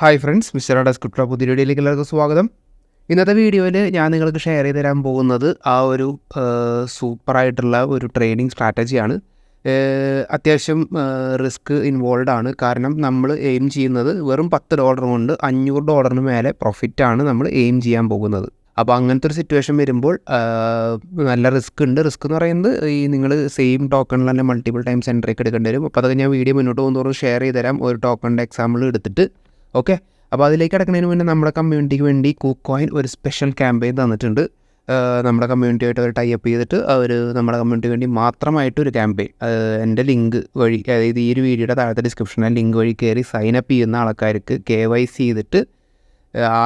Hi friends mister ഡെസ്ക്രിപ്റ്റർ പുതിയ വീഡിയോയിലേക്ക് എല്ലാവർക്കും സ്വാഗതം. ഇന്നത്തെ വീഡിയോയിൽ ഞാൻ നിങ്ങൾക്ക് ഷെയർ ചെയ്ത് തരാൻ പോകുന്നത് ആ ഒരു സൂപ്പറായിട്ടുള്ള ഒരു ട്രെയിനിങ് സ്ട്രാറ്റജിയാണ് അത്യാവശ്യം റിസ്ക് ഇൻവോൾവ് ആണ്. കാരണം നമ്മൾ എയിം ചെയ്യുന്നത് വെറും പത്ത് ഡോളർ കൊണ്ട് അഞ്ഞൂറ് ഡോളറിന് മേലെ പ്രോഫിറ്റാണ് നമ്മൾ എയിം ചെയ്യാൻ പോകുന്നത്. അപ്പോൾ അങ്ങനത്തെ ഒരു സിറ്റുവേഷൻ വരുമ്പോൾ നല്ല റിസ്ക് ഉണ്ട്. റിസ്ക് എന്ന് പറയുന്നത് ഈ നിങ്ങൾ സെയിം ടോക്കണിൽ തന്നെ മൾട്ടിപ്പിൾ ടൈംസ് എൻട്രിക്ക് എടുക്കേണ്ടി വരും. അപ്പോൾ അതൊക്കെ ഞാൻ വീഡിയോ മുന്നോട്ട് പോകുന്നതോറും ഷെയർ ചെയ്ത് തരാം. ഒരു ടോക്കണിന്റെ എക്സാമ്പിൾ എടുത്തിട്ട്. ഓക്കെ അപ്പോൾ അതിലേക്ക് കിടക്കുന്നതിന് മുന്നേ നമ്മുടെ കമ്മ്യൂണിറ്റിക്ക് വേണ്ടി കൂക്കോയിൻ ഒരു സ്പെഷ്യൽ ക്യാമ്പയിൻ തന്നിട്ടുണ്ട്. നമ്മുടെ കമ്മ്യൂണിറ്റിയായിട്ട് അവർ ടൈപ്പ് ചെയ്തിട്ട് അവർ നമ്മുടെ കമ്മ്യൂണിറ്റിക്ക് വേണ്ടി മാത്രമായിട്ട് ഒരു ക്യാമ്പയിൻ എന്റെ ലിങ്ക് വഴി അതായത് ഈ ഒരു വീഡിയോയുടെ താഴത്തെ ഡിസ്ക്രിപ്ഷനിൽ ലിങ്ക് വഴി കയറി സൈൻ അപ്പ് ചെയ്യുന്ന ആൾക്കാർക്ക് കെ വൈ സി ചെയ്തിട്ട്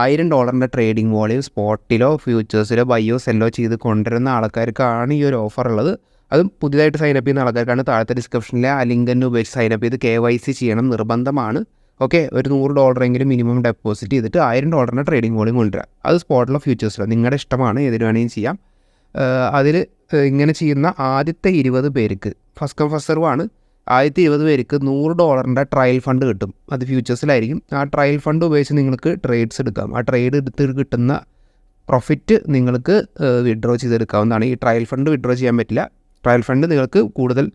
ആയിരം ഡോളറിന്റെ ട്രേഡിംഗ് വോളിയം സ്പോട്ടിലോ ഫ്യൂച്ചേഴ്സിലോ ബയോ സെല്ലോ ചെയ്ത് കൊണ്ടുവരുന്ന ആൾക്കാർക്കാണ് ഈ ഒരു ഓഫർ ഉള്ളത്. അതും പുതിയതായിട്ട് സൈനപ്പ് ചെയ്യുന്ന ആൾക്കാർക്കാണ് താഴത്തെ ഡിസ്ക്രിപ്ഷനിലെ ആ ലിങ്ക് തന്നെ ഉപയോഗിച്ച് സൈനപ്പ് ചെയ്ത് കെ വൈ സി ചെയ്യണം നിർബന്ധമാണ്. ഓക്കെ ഒരു നൂറ് ഡോളറെങ്കിലും മിനിമം ഡെപ്പോസിറ്റ് ചെയ്തിട്ട് ആയിരം ഡോളറിന്റെ ട്രേഡിംഗ് വോളിയം കൊണ്ടുവരിക അത് സ്പോട്ടിലോ ഫ്യൂച്ചേഴ്സിലോ നിങ്ങളുടെ ഇഷ്ടമാണ് ഏതിന് വേണമെങ്കിലും ചെയ്യാം. അതിൽ ഇങ്ങനെ ചെയ്യുന്ന ആദ്യത്തെ ഇരുപത് പേർക്ക് ഫസ്റ്റ് കം ഫസ്റ്റ് സെർവ് ആണ്. ആദ്യത്തെ ഇരുപത് പേർക്ക് നൂറ് ഡോളറിന്റെ ട്രയൽ ഫണ്ട് കിട്ടും. അത് ഫ്യൂച്ചേഴ്സിലായിരിക്കും ആ ട്രയൽ ഫണ്ട് ഉപയോഗിച്ച് നിങ്ങൾക്ക് ട്രേഡ്സ് എടുക്കാം. ആ ട്രേഡ് എടുത്ത് കിട്ടുന്ന പ്രോഫിറ്റ് നിങ്ങൾക്ക് വിഡ്രോ ചെയ്തെടുക്കാവുന്നതാണ്. ഈ ട്രയൽ ഫണ്ട് വിഡ്രോ ചെയ്യാൻ പറ്റില്ല. ട്രയൽ ഫണ്ട് നിങ്ങൾക്ക് കൂടുതൽ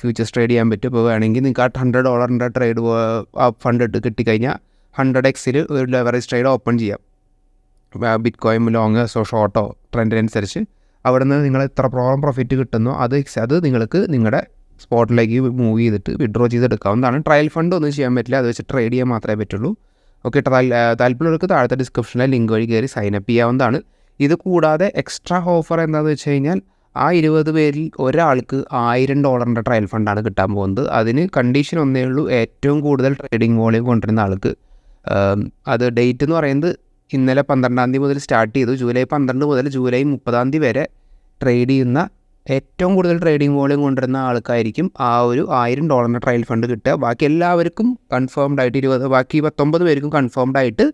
ഫ്യൂച്ചേഴ്സ് ട്രേഡ് ചെയ്യാൻ പറ്റും. ഇപ്പോൾ വേണമെങ്കിൽ നിങ്ങൾക്ക് ആ ഹൺഡ്രഡ് ഡോളറിന്റെ ട്രേഡ് ആ ഫണ്ട് ഇട്ട് കിട്ടിക്കഴിഞ്ഞാൽ ഹൺഡ്രഡ് എക്സിൽ ഒരു ലെവറേജ് ട്രേഡ് ഓപ്പൺ ചെയ്യാം. ബിറ്റ് കോയിൻ ലോങ് സോ ഷോർട്ടോ ട്രെൻഡിനനുസരിച്ച് അവിടെ നിന്ന് നിങ്ങൾ എത്ര പ്രോളം പ്രോഫിറ്റ് കിട്ടുന്നോ അത് അത് നിങ്ങൾക്ക് നിങ്ങളുടെ സ്പോട്ടിലേക്ക് മൂവ് ചെയ്തിട്ട് വിഡ്രോ ചെയ്തെടുക്കാവുന്നതാണ് ട്രയൽ ഫണ്ട് ഒന്നും ചെയ്യാൻ പറ്റില്ല. അത് വെച്ച് ട്രേഡ് ചെയ്യാൻ മാത്രമേ പറ്റുള്ളൂ. ഓക്കെ താല്പര്യമുള്ളവർക്ക് താഴത്തെ ഡിസ്ക്രിപ്ഷനിലെ ലിങ്ക് വഴി കയറി സൈൻ അപ്പ് ചെയ്യാവുന്നതാണ്. ഇത് കൂടാതെ എക്സ്ട്രാ ഓഫർ എന്താണെന്ന് വെച്ച് കഴിഞ്ഞാൽ ആ ഇരുപത് പേരിൽ ഒരാൾക്ക് ആയിരം ഡോളറിന്റെ ട്രയൽ ഫണ്ടാണ് കിട്ടാൻ പോകുന്നത്. അതിന് കണ്ടീഷൻ ഒന്നേ ഉള്ളൂ. ഏറ്റവും കൂടുതൽ ട്രേഡിംഗ് വോളിയം കൊണ്ടുവരുന്ന ആൾക്ക്. അത് ഡേറ്റ് എന്ന് പറയുന്നത് ഇന്നലെ പന്ത്രണ്ടാം തീയതി മുതൽ സ്റ്റാർട്ട് ചെയ്തു. ജൂലൈ പന്ത്രണ്ട് മുതൽ ജൂലൈ മുപ്പതാം തീയതി വരെ ട്രേഡ് ചെയ്യുന്ന ഏറ്റവും കൂടുതൽ ട്രേഡിംഗ് വോളിയം കൊണ്ടുവരുന്ന ആൾക്കായിരിക്കും ആ ഒരു ആയിരം ഡോളറിന്റെ ട്രയൽ ഫണ്ട് കിട്ടുക. ബാക്കി എല്ലാവർക്കും കൺഫേംഡ് ആയിട്ട് ഇരുപത് ബാക്കി പത്തൊമ്പത് പേർക്കും കൺഫേംഡ് ആയിട്ട്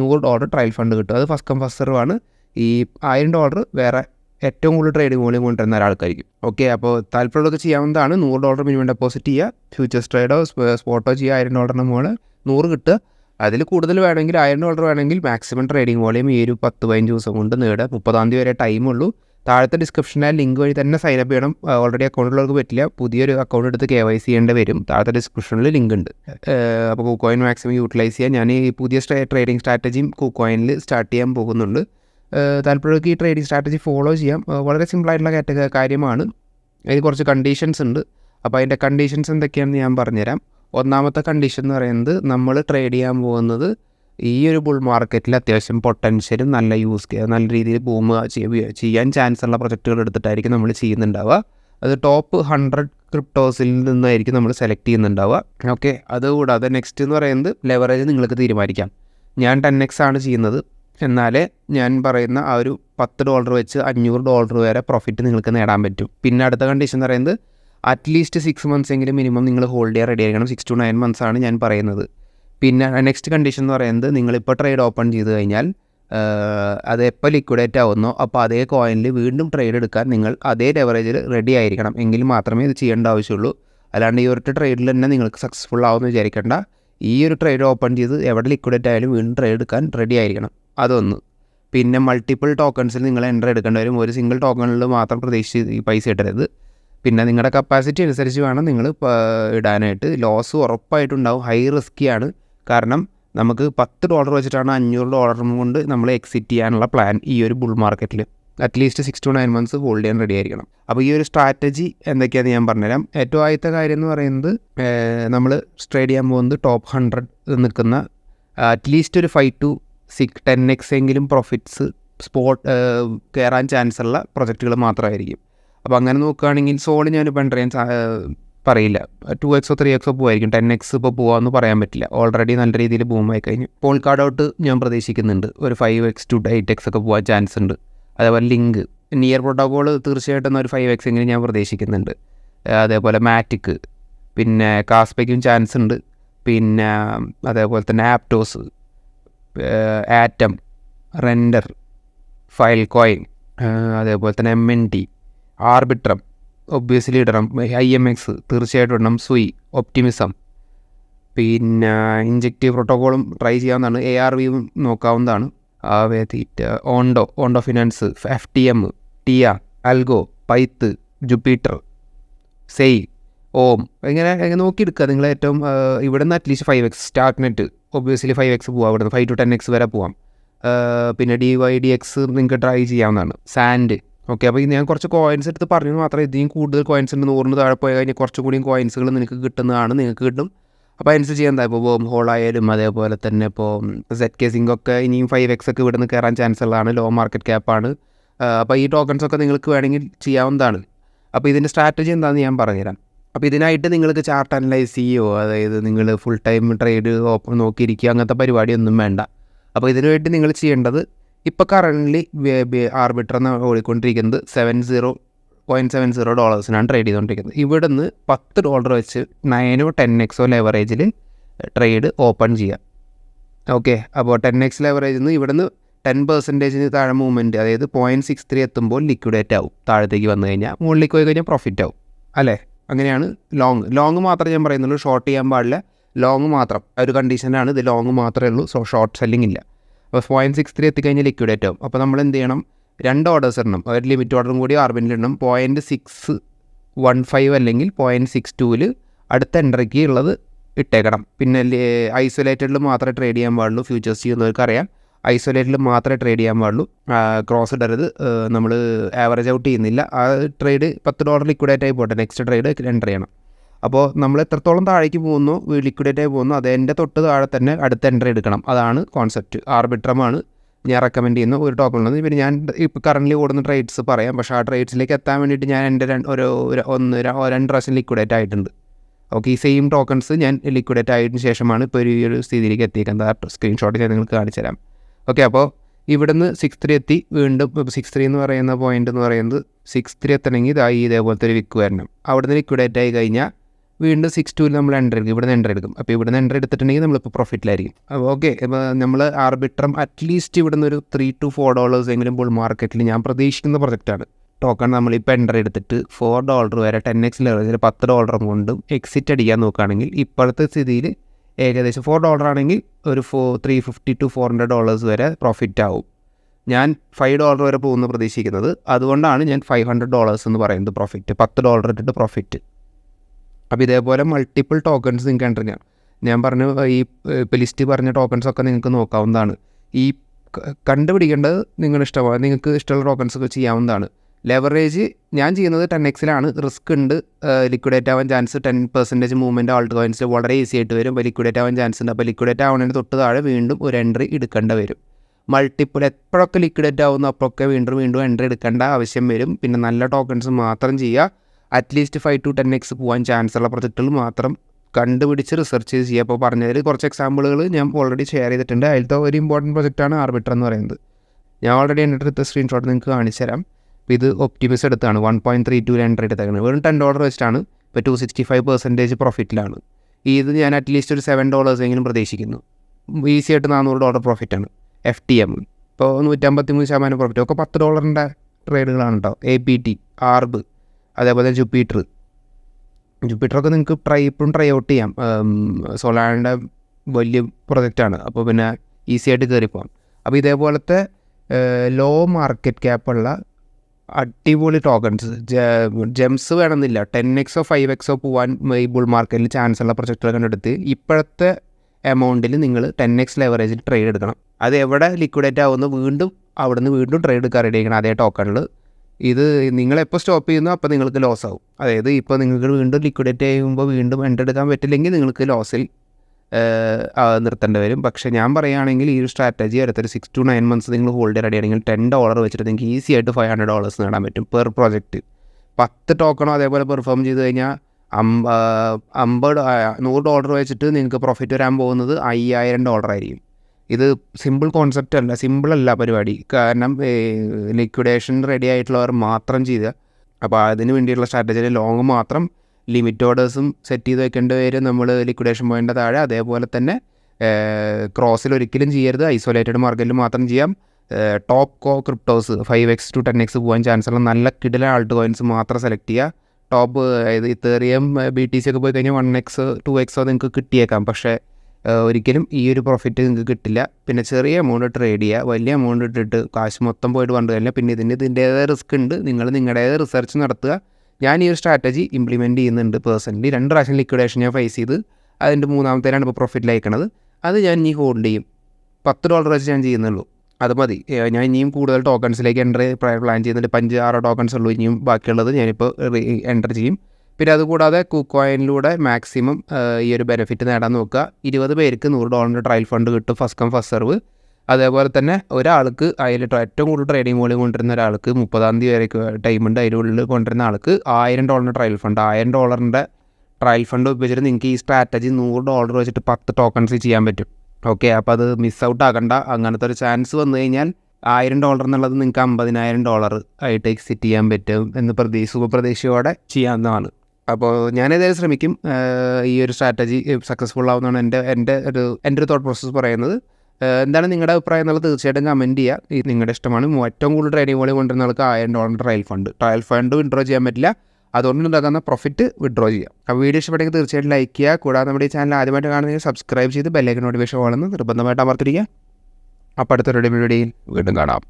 നൂറ് ഡോളർ ട്രയൽ ഫണ്ട് കിട്ടും. അത് ഫസ്റ്റ് കം ഫസ്റ്റ് സെർവാണ് ഈ ആയിരം ഡോളർ വേറെ ഏറ്റവും കൂടുതൽ ട്രേഡിംഗ് വോളിയം കൊണ്ടുവരുന്ന ഒരാൾക്കായിരിക്കും. ഓക്കെ അപ്പോൾ താല്പര്യമുള്ളതൊക്കെ ചെയ്യാവുന്നതാണ്. നൂറ് ഡോളർ മിനിമം ഡെപ്പോസിറ്റ് ചെയ്യുക. ഫ്യൂച്ചേഴ്സ് ട്രേഡോ സ്പോട്ടോ ചെയ്യുക ആയിരം ഡോളറിന് മുകളിൽ നൂറ് കിട്ടുക. അതിൽ കൂടുതൽ വേണമെങ്കിൽ ആയിരം ഡോളർ വേണമെങ്കിൽ മാക്സിമം ട്രേഡിംഗ് വോളിയം ഈ ഒരു പത്ത് പതിനഞ്ച് ദിവസം കൊണ്ട് നേടുക. മുപ്പതാം തീയതി വരെ ടൈമുള്ളൂ താഴത്തെ ഡിസ്ക്രിപ്ഷനിലെ ലിങ്ക് വഴി തന്നെ സൈനപ്പ് ചെയ്യണം. ഓൾറെഡി അക്കൗണ്ടുള്ളവർക്ക് പറ്റില്ല. പുതിയൊരു അക്കൗണ്ട് എടുത്ത് കെ വൈ സി ചെയ്യേണ്ടി വരും. താഴത്തെ ഡിസ്ക്രിപ്ഷനിൽ ലിങ്ക് ഉണ്ട്. അപ്പോൾ കൂക്കോയിൻ മാക്സിമം യൂട്ടിലൈസ് ചെയ്യാൻ ഞാൻ ഈ പുതിയ ട്രേഡിംഗ് സ്ട്രാറ്റജിയും കൂക്കോയിനിൽ സ്റ്റാർട്ട് ചെയ്യാൻ പോകുന്നുണ്ട്. താല്പര്യമുള്ളവർക്ക് ഈ ട്രേഡിംഗ് സ്ട്രാറ്റജി ഫോളോ ചെയ്യാം. വളരെ സിമ്പിളായിട്ടുള്ള കാറ്റ കാര്യമാണ്. അതിന് കുറച്ച് കണ്ടീഷൻസ് ഉണ്ട്. അപ്പോൾ അതിന്റെ കണ്ടീഷൻസ് എന്തൊക്കെയാണെന്ന് ഞാൻ പറഞ്ഞുതരാം. ഒന്നാമത്തെ കണ്ടീഷൻ എന്ന് പറയുന്നത് നമ്മൾ ട്രേഡ് ചെയ്യാൻ പോകുന്നത് ഈ ഒരു ബുൾ മാർക്കറ്റിൽ അത്യാവശ്യം പൊട്ടൻഷ്യലും നല്ല യൂസ് നല്ല രീതിയിൽ ബൂം ചെയ്യാൻ ചാൻസ് ഉള്ള പ്രൊജക്റ്റുകൾ എടുത്തിട്ടായിരിക്കും നമ്മൾ ചെയ്യുന്നുണ്ടാവുക. അത് ടോപ്പ് ഹൺഡ്രഡ് ക്രിപ്റ്റോസിൽ നിന്നായിരിക്കും നമ്മൾ സെലക്ട് ചെയ്യുന്നുണ്ടാവുക. ഓക്കെ അതുകൂടാതെ നെക്സ്റ്റ് എന്ന് പറയുന്നത് ലെവറേജ് നിങ്ങൾക്ക് തീരുമാനിക്കാം. ഞാൻ ടെൻ എക്സ് ആണ് ചെയ്യുന്നത്. എന്നാലേ ഞാൻ പറയുന്ന ആ ഒരു പത്ത് ഡോളർ വെച്ച് അഞ്ഞൂറ് ഡോളർ വരെ പ്രോഫിറ്റ് നിങ്ങൾക്ക് നേടാൻ പറ്റും. പിന്നെ അടുത്ത കണ്ടീഷൻ എന്ന് പറയുന്നത് അറ്റ്ലീസ്റ്റ് സിക്സ് മന്ത്സ് എങ്കിലും മിനിമം നിങ്ങൾ ഹോൾഡ് ചെയ്യാൻ റെഡി ആയിരിക്കണം. സിക്സ് ടു നയൻ മന്ത്സ് ആണ് ഞാൻ പറയുന്നത്. പിന്നെ നെക്സ്റ്റ് കണ്ടീഷൻ എന്ന് പറയുന്നത് നിങ്ങളിപ്പോൾ ട്രേഡ് ഓപ്പൺ ചെയ്ത് കഴിഞ്ഞാൽ അത് എപ്പോൾ ലിക്വിഡേറ്റ് ആവുന്നോ അപ്പോൾ അതേ കോയിനിൽ വീണ്ടും ട്രേഡ് എടുക്കാൻ നിങ്ങൾ അതേ ലെവറേജിൽ റെഡി ആയിരിക്കണം. എങ്കിൽ മാത്രമേ ഇത് ചെയ്യേണ്ട ആവശ്യമുള്ളൂ. അല്ലാണ്ട് ഈ ഒരു ട്രേഡിൽ തന്നെ നിങ്ങൾക്ക് സക്സസ്ഫുൾ ആവുമെന്ന് വിചാരിക്കേണ്ട. ഈ ഒരു ട്രേഡ് ഓപ്പൺ ചെയ്ത് എവിടെ ലിക്വിഡേറ്റ് ആയാലും വീണ്ടും ട്രേഡ് എടുക്കാൻ റെഡി ആയിരിക്കണം. അതൊന്ന്. പിന്നെ മൾട്ടിപ്പിൾ ടോക്കൺസിൽ നിങ്ങൾ എന്റർ എടുക്കേണ്ടി വരും. ഒരു സിംഗിൾ ടോക്കണിൽ മാത്രം പ്രതീക്ഷിച്ച് ഈ പൈസ ഇടരുത്. പിന്നെ നിങ്ങളുടെ കപ്പാസിറ്റി അനുസരിച്ച് വേണം നിങ്ങൾ ഇടാനായിട്ട്. ലോസ് ഉറപ്പായിട്ടുണ്ടാവും. ഹൈ റിസ്ക്കിയാണ് കാരണം നമുക്ക് പത്ത് ഡോളർ വെച്ചിട്ടാണ് അഞ്ഞൂറ് ഡോളറും കൊണ്ട് നമ്മൾ എക്സിറ്റ് ചെയ്യാനുള്ള പ്ലാൻ ഈ ഒരു ബുൾ മാർക്കറ്റിൽ at least six to nine months hold ചെയ്യാൻ റെഡി ആയിരിക്കണം. അപ്പോൾ ഈ ഒരു സ്ട്രാറ്റജി എന്തൊക്കെയാണെന്ന് ഞാൻ പറഞ്ഞുതരാം. ഏറ്റവും ആദ്യത്തെ കാര്യം എന്ന് പറയുന്നത് നമ്മൾ ട്രേഡ് ചെയ്യാൻ പോകുന്നത് ടോപ്പ് ഹൺഡ്രഡ് നിൽക്കുന്ന അറ്റ്ലീസ്റ്റ് ഒരു five to six ten X എങ്കിലും പ്രോഫിറ്റ്സ് സ്പോട്ട് കയറാൻ ചാൻസ് ഉള്ള പ്രൊജക്റ്റുകൾ മാത്രമായിരിക്കും. അപ്പോൾ അങ്ങനെ നോക്കുകയാണെങ്കിൽ സോൾ ഞാനിപ്പോൾ എന്റർ ചെയ്യാൻ പറയില്ല. ടു എക്സോ ത്രീ എക്സോ പോകുമായിരിക്കും ടെൻ എക്സ് ഇപ്പോൾ പോകാമെന്ന് പറയാൻ പറ്റില്ല. ഓൾറെഡി നല്ല രീതിയിൽ ബൂമായി കഴിഞ്ഞു. പോൾ കാർഡ് ഔട്ട് ഞാൻ പ്രതീക്ഷിക്കുന്നുണ്ട്. ഒരു five X to eight X ഒക്കെ പോകാൻ ചാൻസ് ഉണ്ട്. അതേപോലെ ലിങ്ക് നിയർ പ്രോട്ടോകോൾ തീർച്ചയായിട്ടും ഒരു ഫൈവ് എക്സ് എങ്കിലും ഞാൻ പ്രതീക്ഷിക്കുന്നുണ്ട്. അതേപോലെ മാറ്റിക്ക് പിന്നെ കാസ്പയ്ക്കും ചാൻസ് ഉണ്ട്. പിന്നെ അതേപോലെ തന്നെ Aptos atom render Filecoin അതേപോലെ തന്നെ M N T Arbitrum obviously ഇടണം. ഐ എം എക്സ് തീർച്ചയായിട്ടും ഇടണം. സുയി ഒപ്റ്റിമിസം പിന്നെ ഇഞ്ചക്റ്റീവ് പ്രോട്ടോക്കോളും ട്രൈ ചെയ്യാവുന്നതാണ്. എ ആർ വിയും നോക്കാവുന്നതാണ്. വേദിറ്റ Ondo Ondo Finance F T M Tia Algo Pyth Jupiter Sei OM എങ്ങനെ ഇങ്ങനെ നോക്കിയെടുക്കുക? നിങ്ങൾ ഏറ്റവും ഇവിടെ നിന്ന് at least five X Starknet obviously five X പോവാം. ഇവിടെ നിന്ന് ഫൈവ് ടു ടെൻ എക്സ് വരെ പോവാം. പിന്നെ ഡി വൈ ഡി എക്സ് നിങ്ങൾക്ക് ട്രൈ ചെയ്യാവുന്നതാണ്. സാൻഡ് ഓക്കെ അപ്പോൾ ഞാൻ കുറച്ച് കോയിൻസ് എടുത്ത് പറഞ്ഞു. മാത്രമേ ഇതിനും കൂടുതൽ കോയിൻസ് ഉണ്ട്. നൂറിന് താഴെ പോയി കഴിഞ്ഞാൽ കുറച്ചും കൂടി കോയിൻസുകൾ നിങ്ങൾക്ക് കിട്ടുന്നതാണ് നിങ്ങൾക്ക് കിട്ടും. അപ്പോൾ അതിനനുസരിച്ച് ചെയ്യാൻ എന്താ? ഇപ്പോൾ ബോം ഹോൾ ആയാലും അതേപോലെ തന്നെ ഇപ്പോൾ സെറ്റ് കേസിംഗ് ഒക്കെ ഇനിയും ഫൈവ് എക്സ് ഒക്കെ ഇവിടെ നിന്ന് കയറാൻ ചാൻസ് ഉള്ളതാണ് ലോ മാർക്കറ്റ് ക്യാപ്പാണ് അപ്പോൾ ഈ ടോക്കൺസ് ഒക്കെ നിങ്ങൾക്ക് വേണമെങ്കിൽ ചെയ്യാവുന്നതാണ്. അപ്പോൾ ഇതിന്റെ സ്ട്രാറ്റജി എന്താണെന്ന് ഞാൻ പറഞ്ഞുതരാം. അപ്പോൾ ഇതിനായിട്ട് നിങ്ങൾക്ക് ചാർട്ട് അനലൈസ് ചെയ്യുമോ അതായത് നിങ്ങൾ ഫുൾ ടൈം ട്രേഡ് ഓപ്പൺ നോക്കിയിരിക്കുക. അങ്ങനത്തെ പരിപാടിയൊന്നും വേണ്ട. അപ്പോൾ ഇതിനു വേണ്ടി നിങ്ങൾ ചെയ്യേണ്ടത് ഇപ്പോൾ കറന്റ്ലി ആർബിറ്റർ എന്ന് ഓടിക്കൊണ്ടിരിക്കുന്നത് seven zero point seven zero ഡോളേഴ്സിനാണ് trade ചെയ്തുകൊണ്ടിരിക്കുന്നത് ഇവിടെ നിന്ന് പത്ത് ഡോളർ വെച്ച് നയനോ ടെൻ എക്സോ ലെവറേജിൽ ട്രേഡ് ഓപ്പൺ ചെയ്യാം. ഓക്കെ അപ്പോൾ ടെൻ എക്സ് ലെവറേജിൽ നിന്ന് ഇവിടെ നിന്ന് ടെൻ പെർസെന്റേജിന് താഴെ മൂവ്മെന്റ് അതായത് പോയിന്റ് സിക്സ് ത്രീ എത്തുമ്പോൾ ലിക്വിഡേറ്റ് ആവും. താഴത്തേക്ക് വന്നു കഴിഞ്ഞാൽ മുകളിലേക്ക് പോയി കഴിഞ്ഞാൽ പ്രോഫിറ്റ് ആവും. അല്ലേ? അങ്ങനെയാണ് ലോങ് ലോങ് മാത്രമേ ഞാൻ പറയുന്നുള്ളൂ ഷോർട്ട് ചെയ്യാൻ പാടില്ല. ലോങ് മാത്രം. ആ ഒരു കണ്ടീഷനാണ് ഇത് ലോങ് മാത്രമേ ഉള്ളൂ. സോ ഷോർട്ട് സെല്ലിംഗ് ഇല്ല. അപ്പോൾ പോയിന്റ് സിക്സ് ത്രീ എത്തിക്കഴിഞ്ഞാൽ ലിക്വിഡേറ്റ് ആവും. അപ്പോൾ നമ്മൾ എന്ത് ചെയ്യണം? രണ്ട് ഓർഡേഴ്സ് ഇടണം. ഒരു ലിമിറ്റ് ഓർഡറും കൂടി ആർബിനിൽ ഇടണം. പോയിന്റ് സിക്സ് വൺ ഫൈവ് അല്ലെങ്കിൽ പോയിന്റ് സിക്സ് ടൂവിൽ അടുത്ത എൻട്രിക്ക് ഉള്ളത് ഇട്ടേക്കണം. പിന്നെ ഐസൊലേറ്റഡിൽ മാത്രമേ ട്രേഡ് ചെയ്യാൻ പാടുള്ളൂ. ഫ്യൂച്ചേഴ്സ് ചെയ്യുന്നവർക്ക് അറിയാം ഐസൊലേറ്റഡിൽ മാത്രമേ ട്രേഡ് ചെയ്യാൻ പാടുള്ളൂ. ക്രോസ് ഇടരുത്. നമ്മൾ ആവറേജ് ഔട്ട് ചെയ്യുന്നില്ല. ആ ട്രേഡ് പത്ത് ഡോളർ ലിക്വിഡേറ്റ് ആയി പോട്ടെ. നെക്സ്റ്റ് ട്രേഡ് എന്റർ ചെയ്യണം. അപ്പോൾ നമ്മൾ എത്രത്തോളം താഴേക്ക് പോകുന്നു ലിക്വിഡേറ്റ് ആയി പോകുന്നു അത് എന്റെ തൊട്ട് താഴെ തന്നെ അടുത്ത എൻട്രി എടുക്കണം. അതാണ് കോൺസെപ്റ്റ് ആർബിട്രമാണ് ഞാൻ റെക്കമെൻഡ് ചെയ്യുന്ന ഒരു ടോക്കൺ ഉള്ളത്. പിന്നെ ഞാൻ ഇപ്പോൾ കറന്റ് ഓടുന്ന ട്രേഡ്സ് പറയാം. പക്ഷേ ആ ട്രേഡ്സിലേക്ക് എത്താൻ വേണ്ടിയിട്ട് ഞാൻ എന്റെ രണ്ട് ഒരു ഒരു ഒന്ന് രണ്ട് പ്രാവശ്യം ലിക്വിഡേറ്റ് ആയിട്ടുണ്ട്. ഓക്കെ ഈ സെയിം ടോക്കൺസ് ഞാൻ ലിക്വിഡേറ്റ് ആയതിനു ശേഷമാണ് ഇപ്പോൾ ഈ ഒരു സ്ഥിതിയിലേക്ക് എത്തിയിരിക്കുന്നത് ആ സ്ക്രീൻഷോട്ട് ഞാൻ നിങ്ങൾക്ക് കാണിച്ചു തരാം ഓക്കെ അപ്പോൾ ഇവിടുന്ന് സിക്സ് ത്രീ എത്തി വീണ്ടും സിക്സ് ത്രീ എന്ന് പറയുന്ന പോയിന്റ് എന്ന് പറയുന്നത് സിക്സ് ത്രീ എത്തണമെങ്കിൽ ഇതായി ഇതേപോലത്തെ ഒരു വിക്ക് വരണം. അവിടുന്ന് ലിക്വിഡേറ്റ് ആയി കഴിഞ്ഞാൽ വീണ്ടും സിക്സ് ടൂവിൽ നമ്മൾ എന്റർ എടുക്കും. ഇവിടുന്ന് എന്റർ എടുക്കും. അപ്പോൾ ഇവിടുന്ന് എന്റർ എടുത്തിട്ടുണ്ടെങ്കിൽ നമ്മളിപ്പോൾ പ്രോഫിറ്റിലായിരിക്കും അപ്പോൾ ഓക്കെ ഇപ്പോൾ നമ്മൾ ആർബിട്രം അറ്റ്ലീസ്റ്റ് ഇവിടുന്ന് ഒരു ത്രീ ടു ഫോർ ഡോളേഴ്സ് എങ്കിലും ബുൾ മാർക്കറ്റിൽ ഞാൻ പ്രതീക്ഷിക്കുന്ന പ്രൊജക്റ്റാണ് ടോക്കൺ നമ്മളിപ്പോൾ എന്റർ എടുത്തിട്ട് ഫോർ ഡോളർ വരെ ടെൻ എക്സ് ലെവൽ പത്ത് ഡോളറും കൊണ്ടും എക്സിറ്റ് അടിക്കാൻ നോക്കുകയാണെങ്കിൽ ഇപ്പോഴത്തെ സ്ഥിതിയിൽ ഏകദേശം ഫോർ ഡോളർ ആണെങ്കിൽ ഒരു ഫോ three fifty to four hundred dollars വരെ പ്രോഫിറ്റ് ആവും. ഞാൻ ഫൈവ് ഡോളർ വരെ പോകുന്നു പ്രതീക്ഷിക്കുന്നത്. അതുകൊണ്ടാണ് ഞാൻ ഫൈവ് ഹൺഡ്രഡ് ഡോളേഴ്സ് എന്ന് പറയുന്നത് പ്രോഫിറ്റ് പത്ത് ഡോളർ ഇട്ടിട്ട് പ്രോഫിറ്റ് അപ്പോൾ ഇതേപോലെ മൾട്ടിപ്പിൾ ടോക്കൺസ് നിങ്ങൾക്ക് എന്റർ ഞാൻ പറഞ്ഞ ഈ ഇപ്പോൾ ലിസ്റ്റ് പറഞ്ഞ ടോക്കൺസ് ഒക്കെ നിങ്ങൾക്ക് നോക്കാവുന്നതാണ്. ഈ കണ്ടുപിടിക്കേണ്ടത് നിങ്ങളുടെ ഇഷ്ടമാണ് നിങ്ങൾക്ക് ഇഷ്ടമുള്ള ടോക്കൺസ് ഒക്കെ ചെയ്യാവുന്നതാണ്. ലെവറേജ് ഞാൻ ചെയ്യുന്നത് ടെൻ എക്സിലാണ് റിസ്ക് ഉണ്ട്. ലിക്വിഡേറ്റ് ആവാൻ chance ten percentage movement altcoins വളരെ ഈസി ആയിട്ട് വരും. അപ്പോൾ ലിക്വിഡേറ്റ് ആവാൻ ചാൻസ് ഉണ്ട്. അപ്പോൾ ലിക്വിഡേറ്റ് ആവുന്നതിന് തൊട്ട് താഴെ വീണ്ടും ഒരു എൻട്രി എടുക്കേണ്ട വരും. മൾട്ടിപ്പിൾ എപ്പോഴൊക്കെ ലിക്വിഡേറ്റ് ആവുന്നു അപ്പോഴൊക്കെ വീണ്ടും വീണ്ടും എൻട്രി എടുക്കേണ്ട ആവശ്യം വരും. പിന്നെ നല്ല ടോക്കൺസ് മാത്രം ചെയ്യുക. At least five to ten X പോകാൻ ചാൻസ് ഉള്ള പ്രൊജക്റ്റുകൾ മാത്രം കണ്ടുപിടിച്ച് റിസർച്ച് ചെയ്ത് ചെയ്യുക. അപ്പോൾ പറഞ്ഞതിൽ കുറച്ച് എക്സാമ്പിളുകൾ ഞാൻ ഓൾറെഡി ഷെയർ ചെയ്തിട്ടുണ്ട്. അതിലത്തെ ഒരു ഇമ്പോർട്ടന്റ് പ്രൊജക്റ്റാണ് ആർബിറ്റർ എന്ന് പറയുന്നത്. ഞാൻ ഓൾറെഡി എന്റെ അടുത്ത സ്ക്രീൻഷോട്ട് നിങ്ങൾക്ക് കാണിച്ചു തരാം അപ്പോൾ ഇത് ഒപ്റ്റിമിസ് എടുത്താണ്. One point three two entry എടുത്തേക്കുന്നത് വെറും ടെൻ ഡോളർ വെച്ചിട്ടാണ് ഇപ്പോൾ ടു സിക്സ്റ്റി ഫൈവ് പെർസെന്റേജ് പ്രോഫിറ്റിലാണ് ഇത് ഞാൻ അറ്റ്ലീസ്റ്റ് ഒരു സെവൻ ഡോളേഴ്സ് എങ്കിലും പ്രതീക്ഷിക്കുന്നു. ഈസി ആയിട്ട് നാനൂറ് ഡോളർ പ്രോഫിറ്റാണ് എഫ് ടി എം ഇപ്പോൾ നൂറ്റമ്പത്തി മൂന്ന് ശതമാനം പ്രോഫിറ്റ് ഒക്കെ പത്ത് ഡോളറിന്റെ ട്രേഡുകളാണ് കേട്ടോ. എ പി ടി ആർബ് അതേപോലെ ജുപ്പീറ്റർ ജുപ്പിറ്ററൊക്കെ നിങ്ങൾക്ക് ട്രൈ ഇപ്പോഴും ട്രൈ ഔട്ട് ചെയ്യാം. സോളാറിന്റെ വലിയ പ്രൊജക്റ്റാണ് അപ്പോൾ പിന്നെ ഈസി ആയിട്ട് കയറിപ്പോകാം അപ്പോൾ ഇതേപോലത്തെ ലോ മാർക്കറ്റ് ക്യാപ്പുള്ള അടിപൊളി ടോക്കൺസ്. ജെംസ് വേണമെന്നില്ല. ടെൻ എക്സോ ഫൈവ് എക്സോ പോകാൻ ഈ ബുൾ മാർക്കറ്റിൽ ചാൻസ് ഉള്ള പ്രൊജക്റ്റുകൾ കണ്ടെടുത്ത് ഇപ്പോഴത്തെ എമൗണ്ടിൽ നിങ്ങൾ ടെൻ എക്സ് ലെവറേജിൽ ട്രേഡ് എടുക്കണം. അത് എവിടെ ലിക്വിഡേറ്റ് ആവുന്നു വീണ്ടും അവിടുന്ന് വീണ്ടും ട്രേഡ് എടുക്കാൻ റെഡി ആക്കണം അതേ ടോക്കണിൽ ഇത് നിങ്ങളെപ്പോൾ സ്റ്റോപ്പ് ചെയ്യുന്നു അപ്പോൾ നിങ്ങൾക്ക് ലോസ് ആവും. അതായത് ഇപ്പോൾ നിങ്ങൾക്ക് വീണ്ടും ലിക്വിഡേറ്റ് ചെയ്യുമ്പോൾ വീണ്ടും എന്റർ എടുക്കാൻ പറ്റില്ലെങ്കിൽ നിങ്ങൾക്ക് ലോസിൽ നിർത്തേണ്ടി വരും. പക്ഷേ ഞാൻ പറയുകയാണെങ്കിൽ ഈ ഒരു സ്ട്രാറ്റജി അടുത്തൊരു സിക്സ് ടു നയൻ മന്ത്സ് നിങ്ങൾ ഹോൾഡ് റെഡി ആണെങ്കിൽ ടെൻ ഡോളർ വെച്ചിട്ട് നിങ്ങൾക്ക് ഈസി ആയിട്ട് ഫൈവ് ഹൺഡ്രഡ് ഡോളേഴ്സ് നേടാൻ പറ്റും പെർ പ്രോജക്റ്റ് പത്ത് ടോക്കണോ അതേപോലെ പെർഫോം ചെയ്ത് കഴിഞ്ഞാൽ അമ്പ അമ്പത് നൂറ് ഡോളർ വെച്ചിട്ട് നിങ്ങൾക്ക് പ്രോഫിറ്റ് വരാൻ പോകുന്നത് അയ്യായിരം ഡോളർ ആയിരിക്കും. ഇത് സിമ്പിൾ കോൺസെപ്റ്റ് അല്ല സിമ്പിൾ അല്ല പരിപാടി. കാരണം ലിക്വിഡേഷൻ റെഡി ആയിട്ടുള്ളവർ മാത്രം ചെയ്യുക. അപ്പോൾ അതിന് വേണ്ടിയിട്ടുള്ള സ്ട്രാറ്റജിയിൽ ലോങ് മാത്രം ലിമിറ്റ് ഓർഡേഴ്സും സെറ്റ് ചെയ്ത് വെക്കേണ്ട വരും നമ്മൾ ലിക്വിഡേഷൻ പോയിന്റെ താഴെ അതേപോലെ തന്നെ ക്രോസിൽ ഒരിക്കലും ചെയ്യരുത്. ഐസൊലേറ്റഡ് മാർക്കറ്റിൽ മാത്രം ചെയ്യാം. Top co cryptos five X to ten X പോകാൻ ചാൻസ് ഉള്ള നല്ല കിടില ആൾട്ട് കോയിൻസ് മാത്രം സെലക്ട് ചെയ്യുക ടോപ്പ് അതായത് ഇത്തേറിയം ബി ടി സി ഒക്കെ പോയി കഴിഞ്ഞാൽ വൺ എക്സ് ടു എക്സോ നിങ്ങൾക്ക് കിട്ടിയേക്കാം. പക്ഷേ ഒരിക്കലും ഈ ഒരു പ്രോഫിറ്റ് നിങ്ങൾക്ക് കിട്ടില്ല. പിന്നെ ചെറിയ എമൗണ്ട് ട്രേഡ് ചെയ്യുക വലിയ എമൗണ്ട് ഇട്ടിട്ട് കാശ് മൊത്തം പോയിട്ട് കണ്ടു കഴിഞ്ഞാൽ പിന്നെ ഇതിന് ഇതിന്റേതായ റിസ്ക് ഉണ്ട്. നിങ്ങൾ നിങ്ങളുടേതായ റിസർച്ച് നടത്തുക. ഞാൻ ഈ ഒരു സ്ട്രാറ്റജി ഇംപ്ലിമെന്റ് ചെയ്യുന്നുണ്ട് പേഴ്സണലി രണ്ട് പ്രാവശ്യം ലിക്വിഡേഷൻ ഞാൻ ഫേസ് ചെയ്ത് അതിന്റെ മൂന്നാമത്തേനാണ് ഇപ്പോൾ പ്രോഫിറ്റിൽ അയക്കണത്. അത് ഞാൻ ഇനി ഹോൾഡ് ചെയ്യും. പത്ത് ഡോളർ വെച്ച് ഞാൻ ചെയ്യുന്നുള്ളൂ. അത് മതി. ഞാൻ ഇനിയും കൂടുതൽ ടോക്കൺസിലേക്ക് എന്റർ പ്ലാൻ ചെയ്യുന്നുണ്ട്. പഞ്ച് ആറ് ടോക്കൺസ് ഉള്ളൂ. ഇനിയും ബാക്കിയുള്ളത് ഞാനിപ്പോൾ എന്റർ ചെയ്യും. പിന്നെ അതുകൂടാതെ കുക്കോയിനിലൂടെ മാക്സിമം ഈ ഒരു ബെനിഫിറ്റ് നേടാൻ നോക്കുക. ഇരുപത് പേർക്ക് നൂറ് ഡോളറിന്റെ ട്രയൽ ഫണ്ട് കിട്ടും. ഫസ്റ്റ് കം ഫസ്റ്റ് സെർവ് അതേപോലെ തന്നെ ഒരാൾക്ക് അതിൽ ഏറ്റവും കൂടുതൽ ട്രേഡിംഗ് വോളിയം കൊണ്ടുവരുന്ന ഒരാൾക്ക് മുപ്പതാം തീയതി വരെ ടൈമുണ്ട് അതിനുള്ളിൽ കൊണ്ടുവരുന്ന ആൾക്ക് ആയിരം ഡോളറിന്റെ ട്രയൽ ഫണ്ട് ആയിരം ഡോളറിന്റെ ട്രയൽ ഫണ്ട് ഉപയോഗിച്ചിട്ട് നിങ്ങൾക്ക് ഈ സ്ട്രാറ്റജി നൂറ് ഡോളർ വെച്ചിട്ട് പത്ത് ടോക്കൺസ് ചെയ്യാൻ പറ്റും. ഓക്കെ അപ്പോൾ അത് മിസ് ഔട്ട് ആകണ്ട അങ്ങനത്തെ ഒരു ചാൻസ് വന്നു കഴിഞ്ഞാൽ ആയിരം ഡോളർ എന്നുള്ളത് നിങ്ങൾക്ക് അമ്പതിനായിരം ഡോളർ ആയിട്ട് എക്സിറ്റ് ചെയ്യാൻ പറ്റും എന്ന് പ്രതീക്ഷ ശുഭപ്രതീക്ഷയോടെ ചെയ്യാവുന്നതാണ് അപ്പോൾ ഞാനേതായാലും ശ്രമിക്കും. ഈ ഒരു സ്ട്രാറ്റജി സക്സസ്ഫുൾ ആവുന്നതാണ് എന്റെ എന്റെ ഒരു എന്റെ ഒരു തോട്ട് പ്രോസസ്സ് പറയുന്നത്. എന്താണ് നിങ്ങളുടെ അഭിപ്രായം എന്നുള്ളത് തീർച്ചയായിട്ടും കമന്റ് ചെയ്യുക ഇത് നിങ്ങളുടെ ഇഷ്ടമാണ്. ഏറ്റവും കൂടുതൽ ട്രേഡിംഗ് പോലെ കൊണ്ടുവരുന്ന ആൾക്ക് ആയിരം dollar trial fund trial fund withdraw ചെയ്യാൻ പറ്റില്ല. അതുകൊണ്ട് ഉണ്ടാകുന്ന പ്രോഫിറ്റ് വിഡ്രോ ചെയ്യാം. അപ്പോൾ വീഡിയോ ഇഷ്ടപ്പെട്ടെങ്കിൽ തീർച്ചയായിട്ടും ലൈക്ക് ചെയ്യുക കൂടാതെ നമ്മുടെ ഈ ചാനൽ ആദ്യമായിട്ട് കാണുന്നെങ്കിൽ സബ്സ്ക്രൈബ് ചെയ്ത് ബെല്ലൈക്കൻ നോട്ടിഫിക്കേഷൻ വേണമെന്ന് നിർബന്ധമായിട്ട് അമർത്തിരിക്കുക അപ്പോൾ അടുത്തൊരു വീഡിയോയിൽ വീണ്ടും കാണാം.